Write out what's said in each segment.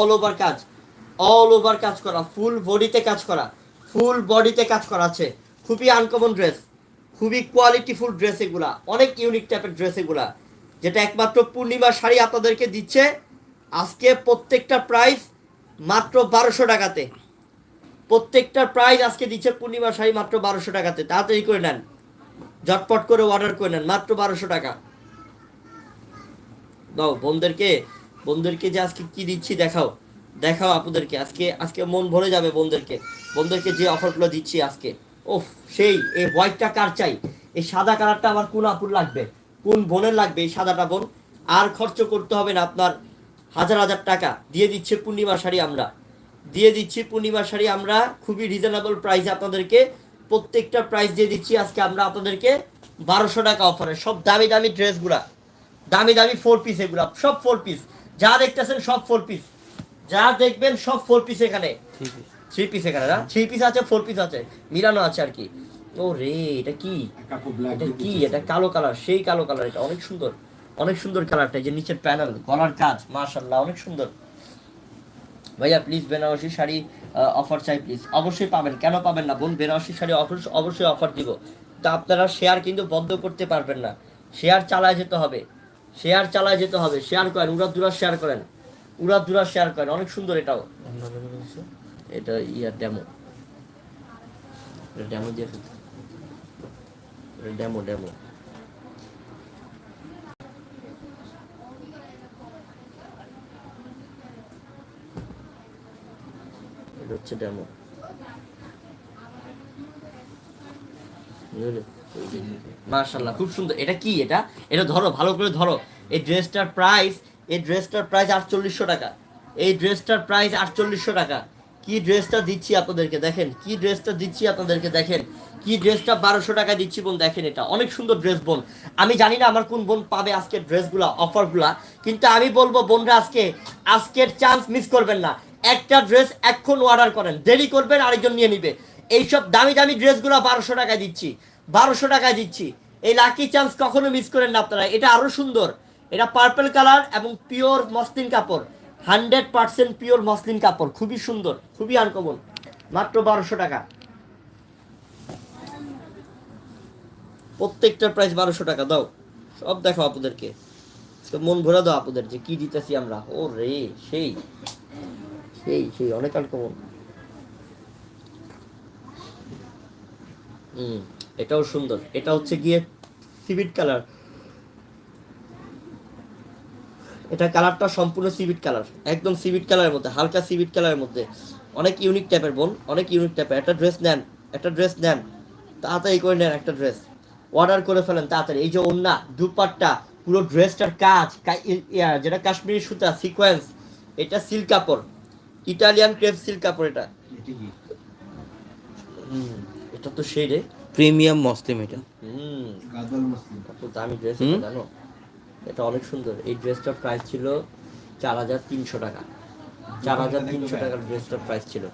All over কাজ all over কাজ করা ফুল বডিতে কাজ করা ফুল বডিতে কাজ করা আছে। খুবই আনকমন ড্রেস খুবই কোয়ালিটিফুল ড্রেস এগুলা, অনেক ইউনিক টাইপের ড্রেস এগুলা, যেটা একমাত্র পূর্ণিমা শাড়ি আপনাদেরকে দিচ্ছে আজকে প্রত্যেকটা প্রাইস মাত্র বারোশো টাকাতে। প্রত্যেকটার প্রাইস আজকে দিচ্ছে পূর্ণিমা শাড়ি মাত্র বারোশো টাকাতে। তাড়াতাড়ি করে নেন, ঝটপট করে অর্ডার করে নেন, মাত্র বারোশো টাকা। দাও, বোনদেরকে বোনদেরকে যে আজকে কি দিচ্ছি দেখাও। দেখাও আপুদেরকে, আজকে আজকে মন ভরে যাবে বন্ধুদেরকে। বন্ধুদেরকে যে অফারগুলো দিচ্ছি আজকে। ওফ সেই এই হোয়াইটটা কার চাই? এই সাদা কালারটা আমার কোন আপুর লাগবে? কোন বোনের লাগবে এই সাদাটা বোন? আর খরচ করতে হবে না আপনার হাজার হাজার টাকা। দিয়ে দিচ্ছে পূর্ণিমা শাড়ি আমরা। দিয়ে দিচ্ছি পূর্ণিমা শাড়ি আমরা খুবই রিজনেবল প্রাইসে আপনাদেরকে। প্রত্যেকটা প্রাইস দিয়ে দিচ্ছি আজকে আমরা আপনাদেরকে বারোশো টাকা অফারে সব দামি দামি ড্রেসগুলা দামি দামি ফোর পিস এগুলা। সব ফোর পিস যা দেখতেছেন সব ফোর পিস যা দেখবেন সব ফোর পিস এখানে। থ্রি পিস এখানে না? থ্রি পিস আছে ফোর পিস আছে। মিলানো আছে আর কি। ও রে এটা কি? এটা কি? এটা কালো কালার সেই কালো কালার এটা। অনেক সুন্দর। অনেক সুন্দর কালারটা এই যে নিচের প্যানেল গলার কাজ মাশাল্লাহ অনেক সুন্দর। ভাইয়া প্লিজ বেনারসি শাড়ি অফার চাই প্লিজ অবশ্যই পাবেন। কেন পাবেন না? বোন বেনারসি শাড়ি অবশ্যই অফার দিব। তা আপনারা শেয়ার কিন্তু বন্ধ করতে পারবেন না। শেয়ার চালায় যেতে হবে। শেয়ার চালায় যেতে হবে, শেয়ার করেন উড়া দুরা শেয়ার করেন উড়া দুরা শেয়ার করেন, অনেক সুন্দর এটাও। এটা ইয়ার ডেমো। ডেমো দিয়ে এটা ডেমো ডেমো। এটা হচ্ছে ডেমো। মার্শাল্লাহ খুব সুন্দর। এটা কি এটা? এটা ধরো, ভালো করে ধরো। এই ড্রেসটার প্রাইস এই ড্রেসটার প্রাইস আটচল্লিশশো টাকা। এই ড্রেসটার প্রাইস আটচল্লিশশো টাকা। কি ড্রেসটা দিচ্ছি আপনাদেরকে দেখেন? কি ড্রেসটা দিচ্ছি আপনাদেরকে দেখেন? কি ড্রেসটা বারোশো টাকা দিচ্ছি বোন, দেখেন এটা। অনেক সুন্দর ড্রেস বোন। আমি জানি না আমার কোন বোন পাবে আজকের ড্রেসগুলা, অফারগুলা, কিন্তু আমি বলব বোনরা আজকে, আজকের চান্স মিস করবেন না। একটা ড্রেস এখন অর্ডার করেন। দেরি করবেন, আরেকজন নিয়ে নিবে। এইসব দামি দামি ড্রেসগুলো বারোশো টাকায় দিচ্ছি। বারোশো টাকায় দিচ্ছি। এই লাকি চান্স কখনো মিস করেন না আপনারা। এটা আরও সুন্দর। এটা পার্পল কালার এবং পিওর মসলিন কাপড়। হান্ড্রেড পার্সেন্ট পিওর মসলিন কাপড়। খুবই সুন্দর, খুবই আনকমন মাত্র বারোশো টাকা। প্রত্যেকটার প্রাইস বারোশো টাকা। দাও, সব দেখো আপনাদেরকে। মন ভরে দাও আপনাদের যে কি দিতেছি আমরা। ও রে সেই। সেই সেই, অনেক আনকমন হুম। এটাও সুন্দর। এটা হচ্ছে গিয়ে সিভিট কালার এটা কালারটা সম্পূর্ণ সিভিট কালার একদম সিভিট কালারের মধ্যে হালকা সিভিট কালারের মধ্যে। অনেক ইউনিক টাইপের বোন অনেক ইউনিক টাইপের একটা ড্রেস নেন একটা ড্রেস নেন। তাড়াতাড়ি করে নেন একটা ড্রেস অর্ডার করে ফেলেন তাড়াতাড়ি। এই যে ওন্না দুপাট্টা পুরো ড্রেসটার কাজ যেটা কাশ্মীরি সুতা সিকোয়েন্স এটা সিল্ক কাপড়। ইটালিয়ান ক্রেপ সিল্ক কাপড় এটা। এটা তো সেই রে। প্রিমিয়াম মসলিম এটা। হুম। গাদল মুসলিম। কত দামি ড্রেস? জানো? এটা অনেক সুন্দর। এই ড্রেসটার প্রাইস ছিল চার হাজার তিনশো টাকা। চার হাজার তিনশো টাকার ড্রেসটার প্রাইস ছিল।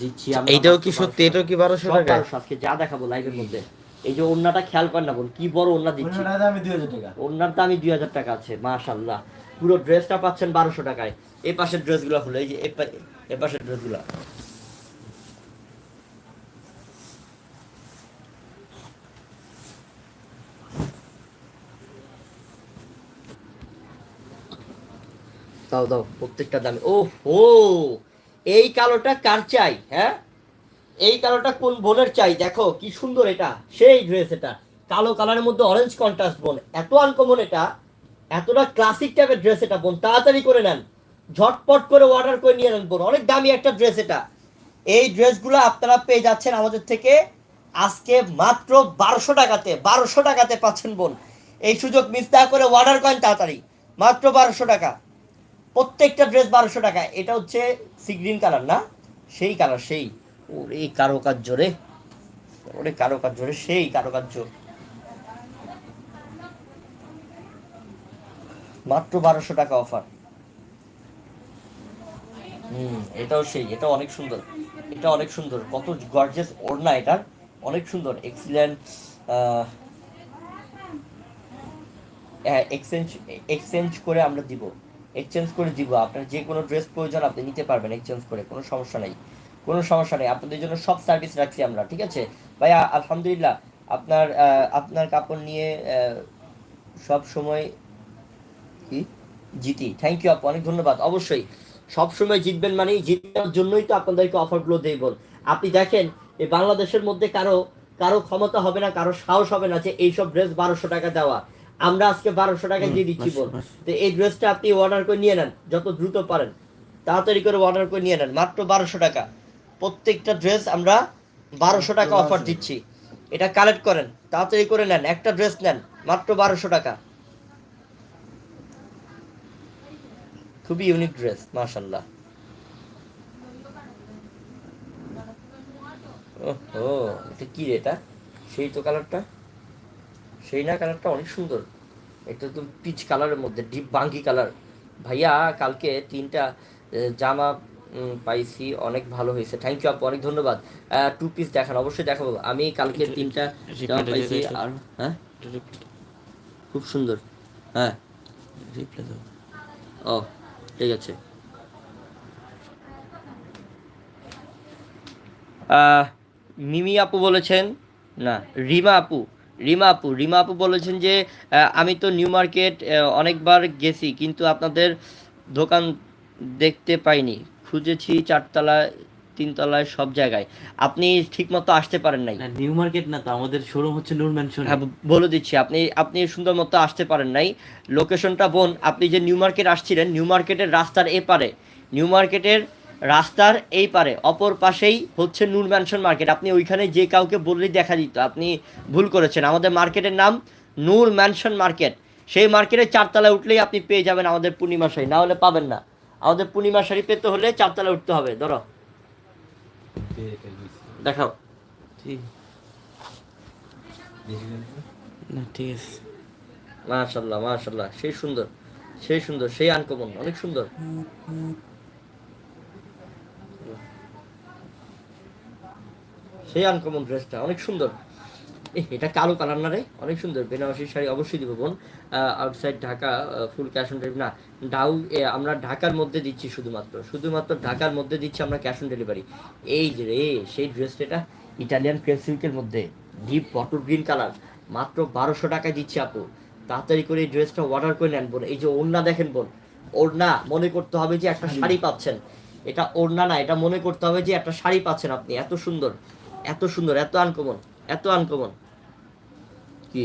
দিচ্ছি আমরা এইটাও কি সত্যি? এটাও কি বারোশো টাকা? আজকে যা দেখাবো লাইভের মধ্যে। এই যে ওন্নাটা খেয়াল করেন না বোন কি বড় ওন্না দিচ্ছি। ওনার দামে দুই হাজার টাকা। ওন্নার দামই দুই হাজার টাকা আছে মাশাল্লাহ পুরো ড্রেসটা পাচ্ছেন বারোশো টাকায়। এই পাশের ড্রেসগুলো হলো এই যে এই পাশের ড্রেসগুলো দাও দাও, প্রত্যেকটা দামে। ও হো এই কালোটা কার চাই হ্যাঁ? এই কালোটা কোন বোনের চাই? দেখো, কি সুন্দর এটা। সেই ড্রেস এটা। কালো কালারের মধ্যে অরেঞ্জ কন্ট্রাস্ট বোন। এত আনকমন এটা। এতটা ক্লাসিক টাইপের ড্রেস এটা বোন। তাড়াতাড়ি করে নেন। ঝটপট করে অর্ডার করে নিয়ে নেন বোন। অনেক দামি একটা ড্রেস এটা। এই ড্রেসগুলো আপনারা পেয়ে যাচ্ছেন আমাদের থেকে আজকে মাত্র বারোশো টাকাতে। বারোশো টাকাতে পাচ্ছেন বোন। এই সুযোগ মিস না করে অর্ডার করেন তাড়াতাড়ি। মাত্র বারোশো টাকা। প্রত্যেকটা ড্রেস বারোশো টাকা। এটা হচ্ছে সি গ্রিন কালার না? সেই কালার সেই। ওরে কারুকার্য রে। ওরে কারুকার্য রে, সেই কারুকার্য। মাত্র বারোশো টাকা অফার হুম, এটাও সেই এটা অনেক সুন্দর। এটা অনেক সুন্দর। কত গর্জেস ওড়না এটার অনেক সুন্দর। এক্সিলেন্ট এক্সচেঞ্জ এক্সচেঞ্জ করে আমরা দিব। এক্সচেঞ্জ করে দিব। আপনার যে কোনো ড্রেস প্রয়োজন আপনি নিতে পারবেন এক্সচেঞ্জ করে, কোনো সমস্যা নেই। কোনো সমস্যা নেই। আপনাদের জন্য সব সার্ভিস রাখছি আমরা, ঠিক আছে? ভাইয়া, আলহামদুলিল্লাহ, আপনার আপনার কাপড় নিয়ে সব সময় কি? জিতি। থ্যাংক ইউ আপু, অনেক ধন্যবাদ। অবশ্যই, সব সময় জিতবেন মানে জিতার জন্যই তো আপনাদেরকে অফারগুলো দেই বল আপনি দেখেন এই বাংলাদেশের মধ্যে কারও কারও ক্ষমতা হবে না, কারও সাহস হবে না যে এইসব ড্রেস বারোশো টাকা দেওয়া। আমরা আজকে বারোশো টাকা দিয়ে দিচ্ছি বল। তো এই ড্রেসটা আপনি অর্ডার করে নিয়ে নেন যত দ্রুত পারেন। তাড়াতাড়ি করে অর্ডার করে নিয়ে নেন মাত্র বারোশো টাকা। প্রত্যেকটা ড্রেস আমরা বারোশো টাকা অফার দিচ্ছি। এটা কালেক্ট করেন তাড়াতাড়ি করে নেন একটা ড্রেস নেন মাত্র বারোশো টাকা। খুবই ইউনিক ড্রেস মাশাল্লাহ ও এটা কি রে এটা? সেই তো কালারটা সেই না কালারটা অনেক সুন্দর। এটা তো পিচ কালারের মধ্যে ডিপ বাঙ্গি কালার ভাইয়া কালকে তিনটা জামা পাইছি অনেক ভালো হয়েছে। থ্যাংক ইউ আপু অনেক ধন্যবাদ। টু পিস দেখান অবশ্যই দেখাবো। আমি কালকে তিনটা জামা পাইছি আর হ্যাঁ? খুব সুন্দর। হ্যাঁ। ও ঠিক আছে। মিমি আপু বলেছেন না রিমা আপু। রিমা আপু রিমা আপু বলেছেন যে আমি তো নিউ মার্কেট অনেকবার গেছি কিন্তু আপনাদের দোকান দেখতে পাইনি। খুঁজেছি চারতলায় তিনতলায় সব জায়গায়। আপনি ঠিকমতো আসতে পারেন নাই। না নিউ মার্কেট না তো আমাদের শোরুম হচ্ছে নূর ম্যানশন হ্যাঁ বলে দিচ্ছি আপনি আপনি সুন্দর মতো আসতে পারেন নাই। লোকেশনটা বোন আপনি যে নিউ মার্কেট আসছিলেন নিউ মার্কেটের রাস্তার এপারে নিউ মার্কেটের রাস্তার এই পারে অপর পাশেই হচ্ছে নূর ম্যানশন মার্কেট। আপনি ওইখানে যে কাউকে বললেই দেখা দিত আপনি ভুল করেছেন। আমাদের মার্কেটের নাম নূর ম্যানশন মার্কেট। সেই মার্কেটের চারতলায় উঠলেই আপনি পেয়ে যাবেন আমাদের পূর্ণিমা শাড়ি। না হলে পাবেন না। আমাদের পূর্ণিমা শাড়ি পেতে হলে চারতলায় উঠতে হবে। ধরো। দেখাও। ঠিক না ঠিক আছে। মাশাল্লাহ মাশাল্লাহ। সেই সুন্দর সেই সুন্দর সেই আনকমন। অনেক সুন্দর। সেই আনকমন ড্রেসটা অনেক সুন্দর। এটা কালো কালার না রে? অনেক সুন্দর। বেনারসি শাড়ি অবশ্যই দিব বোন। Outside Dhaka full cash on delivery না ডাউ আমরা ঢাকার মধ্যে দিচ্ছি শুধুমাত্র। শুধুমাত্র ঢাকার মধ্যে দিচ্ছি আমরা ক্যাশ অন ডেলিভারি এই যে রে সেই ড্রেসটা এটা ইটালিয়ান ক্রেপ সিল্কের মধ্যে ডিপ বটল গ্রিন কালার মাত্র বারোশো টাকায় দিচ্ছি আপু। তাড়াতাড়ি করে এই ড্রেসটা অর্ডার করে নেন বোন। এই যে ওড়না দেখেন বোন ওড়না মনে করতে হবে যে একটা শাড়ি পাচ্ছেন। এটা ওড়না না এটা মনে করতে হবে যে একটা শাড়ি পাচ্ছেন আপনি। এত সুন্দর। এত সুন্দর, এত আনকমন এত আনকমন কি?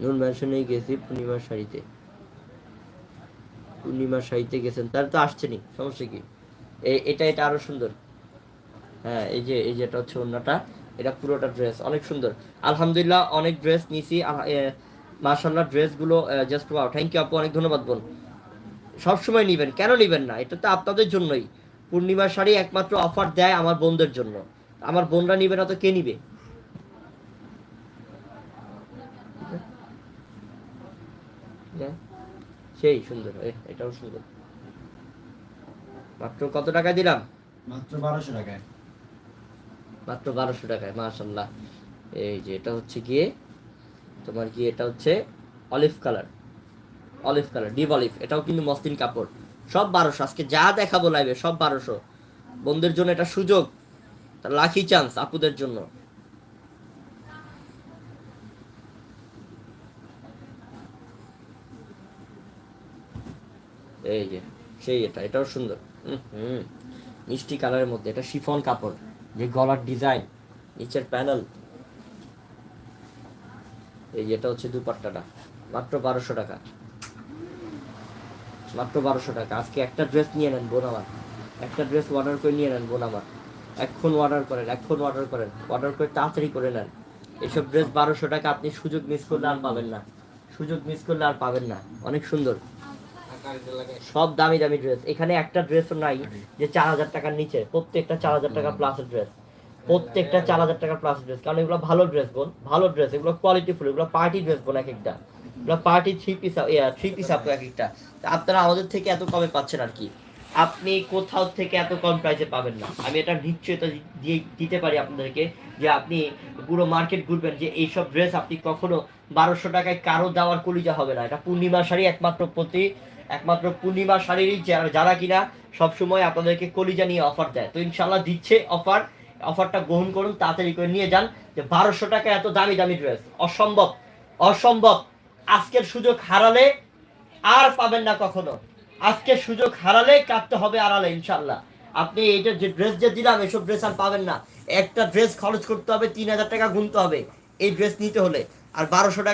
নুন ম্যানশনে গেছি পূর্ণিমার শাড়িতে। পূর্ণিমার শাড়িতে গেছেন, তাহলে তো আসছেনই, সমস্যা কি? এটা এটা আরও সুন্দর। হ্যাঁ এই যে এই যে এটা হচ্ছে অন্যটা এটা পুরোটা ড্রেস অনেক সুন্দর। আলহামদুলিল্লাহ অনেক ড্রেস নিছি মার্শাল্লাহ ড্রেসগুলো জাস্ট ওয়াও থ্যাংক ইউ আপু, অনেক ধন্যবাদ বোন। সবসময় নিবেন, কেন নিবেন না? এটা তো আপনাদের জন্যই। পূর্ণিমার শাড়ি একমাত্র অফার দেয় আমার বোনদের জন্য। আমার বোনরা নিবে না তো কে নিবে? হ্যাঁ, সেই সুন্দর এটাও সুন্দর। মাত্র কত টাকা দিলাম? মাত্র বারোশো টাকায়। মাত্র বারোশো টাকায় মাশাল্লাহ এই যে এটা হচ্ছে গিয়ে তোমার কি এটা হচ্ছে olive colour olive colour deep olive এটাও কিন্তু মসলিন কাপড়। সব বারোশো। আজকে যা দেখাবো লাইভে সব বারোশো। বন্ধুদের জন্য এটা সুযোগ লাকি চান্স আপুদের জন্য। এই যে, সেই এটা, এটাও সুন্দর। হুম মিষ্টি কালারের মধ্যে, এটা শিফন কাপড়, যে গলার ডিজাইন নিচের প্যানেল এই যেটা হচ্ছে দুপাট্টাটা, মাত্র বারোশো টাকা। মাত্র বারোশো টাকা। আজকে একটা ড্রেস নিয়ে নেন বোন আমার। একটা ড্রেস অর্ডার করে নিয়ে নেন বোন আমার। এখন অর্ডার করেন এখন অর্ডার করেন। অর্ডার করে তাড়াতাড়ি করে নেন। এসব ড্রেস বারোশো টাকা আপনি সুযোগ মিস করলে আর পাবেন না। সুযোগ মিস করলে আর পাবেন না। অনেক সুন্দর। সব দামি দামি ড্রেস এখানে একটা ড্রেসও নাই যে চার হাজার টাকার নিচে। প্রত্যেকটা চার হাজার টাকা প্লাসের ড্রেস প্রত্যেকটা চার হাজার টাকা প্লাস ড্রেস কারণ এগুলো ভালো ড্রেস বোন। ভালো ড্রেস এগুলো কোয়ালিটি ফুল। এগুলো পার্টি ড্রেস বোন এক একটা। Party three piece three piece up এক একটা আপনারা আমাদের থেকে এত কমে পাচ্ছেন আর কি। আপনি কোথাও থেকে এত কম প্রাইসে পাবেন না। আমি এটা নিশ্চয়তা দিয়ে দিতে পারি আপনাদেরকে যে আপনি পুরো মার্কেট ঘুরবেন যে এইসব ড্রেস আপনি কখনো বারোশো টাকায় কারও দেওয়ার কলিজা হবে না। এটা পূর্ণিমা শাড়ি, একমাত্র প্রতি, একমাত্র পূর্ণিমা শাড়িরই যারা কিনা সবসময় আপনাদেরকে কলিজা নিয়ে অফার দেয়। তো ইনশাল্লাহ দিচ্ছে অফার অফারটা গ্রহণ করুন, তাড়াতাড়ি করে নিয়ে যান যে বারোশো টাকা এত দামি দামি ড্রেস অসম্ভব অসম্ভব। আজকের সুযোগ হারালে আর পাবেন না কখনো। আজকে সুযোগ হারালে কাটতে হবে আড়ালে ইনশাল্লাহ আপনি এইটা যে ড্রেস যে দিলাম, এসব ড্রেস আর পাবেন না। একটা ড্রেস খরচ করতে হবে, তিন হাজার টাকা গুনতে হবে। এই ড্রেস নিতে হলে। আর বারোশো টাকা